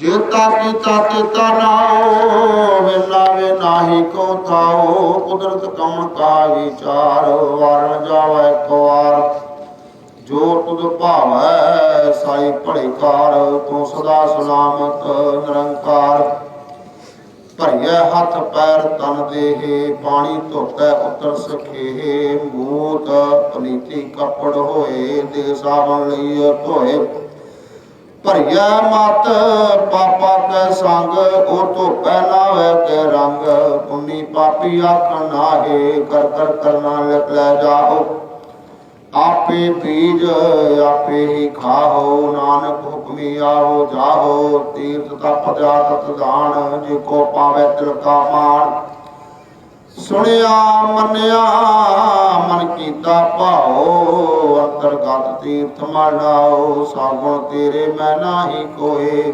ਜੇਤਾ ਕੀਤਾ ਤੇਤਾ ਨਾਉ ਵੇ ਨਾਹੀ ਕੋ ਤਾਉ, ਕੁਦਰਤ ਕਮਣ ਕਾ ਵਿਚਾਰ, ਵਾਰਨ ਜਾਵੇ ਕੋ ਵਾਰ ਜੋ ਤੁਧ ਭਾਵੈ, ਸਾਈ ਭਲੇ ਤੂੰ ਸਦਾ ਸਲਾਮਤ, ਨਿਰੰਕਾਰ। ਭਰੀਐ ਹੱਥ ਪੈਰ ਤਨ ਦੇਹੇ, ਪਾਣੀ ਧੋਤੈ ਉਤਰ ਸਖੇ ਮੂਤ ਪਨੀਤੀ ਕੱਪੜ ਹੋਏ, ਦੇ ਸਾਵਣ ਲਈ ਧੋਏ। ਭਰੀਐ ਮਤ, ਪਾਪਾ ਕੈ ਸੰਗ, ਉਹ ਤੋਂ ਪਹਿਲਾ ਵੈ ਕੇ ਰੰਗ। ਪੁੰਨੀ ਪਾਪੀ ਆਖਣ ਨਾਹੇ ਕਰ ਕਰ ਕਰਨਾ ਲਿਖ ਲੈ ਜਾਓ। ਆਪੇ ਬੀਜ ਆਪੇ ਹੀ ਖਾਓ, ਨਾਨਕ ਹੁਕਮੀ ਆਓ ਜਾਓ। ਤੀਰਥ ਤਪ ਜਾਤ ਦਾਨ, ਜੇ ਕੋ ਪਾਵੇ ਤਿਲ ਮਾਨ ਸੁਣਿਆ ਮੰਨਿਆ, ਮਨ ਕੀਤਾ ਭਾਓ ਅੰਤਰਗਤ ਤੀਰਥ ਮਨਾਓ ਸਾਗੁਣ ਤੇਰੇ ਮੈਂ ਨਾਹੀ ਕੋਏ।